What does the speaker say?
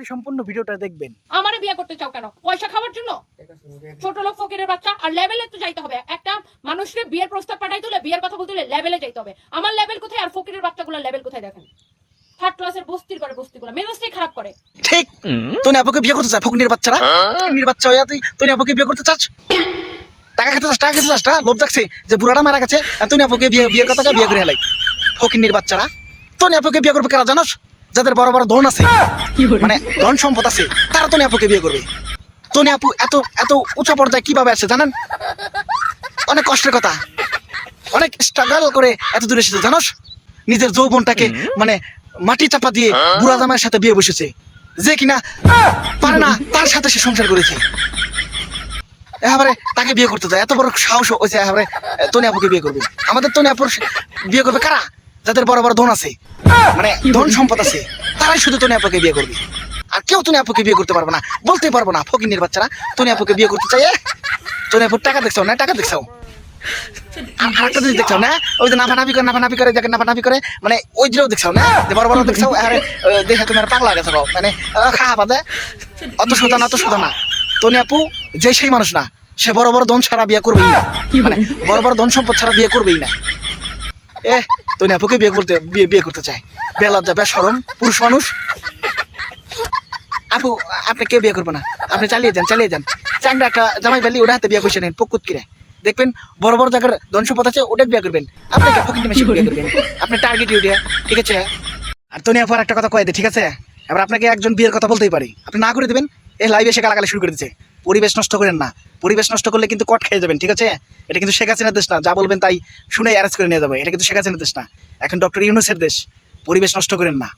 করি সম্পূর্ণ ভিডিওটা দেখবেন। আমারে বিয়ে করতে চাও কেন? পয়সা খাওয়ার জন্য? ছোট লোক ফকিরের বাচ্চা আর লেভেলে তো যাইতে হবে। একটা মানুষকে বিয়ের প্রস্তাব পাঠাইতে হলে বিয়ের কথা বলতে হলে লেভেলে যাইতে হবে। আমার লেভেল কোথায় আর ফকিরের বাচ্চাগুলোর লেভেল কোথায় দেখেন? থার্ড ক্লাসের বস্তির করে বস্তিগুলো। মেজাজটাই খারাপ করে। ঠিক। তুই আপুকে বিয়ে করতে চাস বাচ্চারা? বাচ্চা হইয়া তুই তুই আপুকে বিয়ে করতে চাস? টাকা খেতে চাস টাকা খেতে চাস লোভ দেখছে যে বুড়াটা মারা গেছে আর তুই আপুকে বিয়ে বিয়ের কথা বিয়ে করে হেলাই। বাচ্চারা? তুই আপুকে বিয়ে করবে কেন জানোস? যাদের বড় বড় ধন আছে মানে ধন সম্পদ আছে তারা তো আপুকে বিয়ে করবে। তোনি আপু এত এত উঁচু পর্যায়ে কীভাবে আসে জানেন? অনেক কষ্টের কথা। অনেক স্ট্রাগল করে এত দূরে এসেছে জানোস? নিজের যৌবনটাকে মানে মাটি চাপা দিয়ে বুড়া জামাইয়ের সাথে বিয়ে বসেছে। যে কিনা পারে না তার সাথে সে সংসার করেছে। এবারে তাকে বিয়ে করতে যায় এত বড় সাহস হয়েছে এবারে তনি আপুকে বিয়ে করবে। আমাদের তনি আপুর বিয়ে করবে কারা? যাদের বড় বড় ধন আছে মানে ধন সম্পদ আছে তারাই শুধু তনি আপুকে বিয়ে করবে। আর কেউ তনি আপুকে বিয়ে করতে পারবে না বলতে পারব না ফকিনের বাচ্চারা তনি আপুকে বিয়ে করতে চাই তনি আপুর টাকা দেখছাও না টাকা দেখছাও আর আরেকটা জিনিস দেখছাও না ওই যে নাফানাফি করে নাফানাফি করে যাকে নাফানাফি করে মানে ওই জিনিসও দেখছাও না যে বড় বড় দেখছাও আরে দেখে তুমি পাগলা গেছো মানে আহ, খা বাদে। অত সোজা না অত সোজা না। তনি আপু যে সেই মানুষ না সে বড় বড় ধন ছাড়া বিয়ে করবেই না। মানে বড় বড় ধন সম্পদ ছাড়া বিয়ে করবেই না। এ আপুকে বিয়ে করতে, বিয়ে বিয়ে করতে বেসরম পুরুষ মানুষ। আপু, আপনি কেউ বিয়ে করব না। আপনি চালিয়ে যান চালিয়ে যান। চাংরা একটা জামাই ওটা হাতে বিয়ে করছে নেন কিনে দেখবেন, বড় বড় জায়গার ধন সম্পদ আছে ওটা বিয়ে করবেন। আপনি বিয়ে করবেন। আপনি টার্গেট ইউরিয়া ঠিক আছে? আর আপু আর একটা কথা কয়ে দে, ঠিক আছে? এবার আপনাকে একজন বিয়ের কথা বলতেই পারি। আপনি না করে দেবেন এই লাইভে এসে গালাগালি শুরু করে দিচ্ছে পরিবেশ নষ্ট করেন না। পরিবেশ নষ্ট করলে কিন্তু কট খেয়ে যাবেন, ঠিক আছে? এটা কিন্তু শেখ হাসিনার দেশ না। যা বলবেন তাই শুনে অ্যারেস্ট করে নিয়ে যাবে। এটা কিন্তু শেখ হাসিনার দেশ না। এখন ডক্টর ইউনুসের দেশ। পরিবেশ নষ্ট করেন না।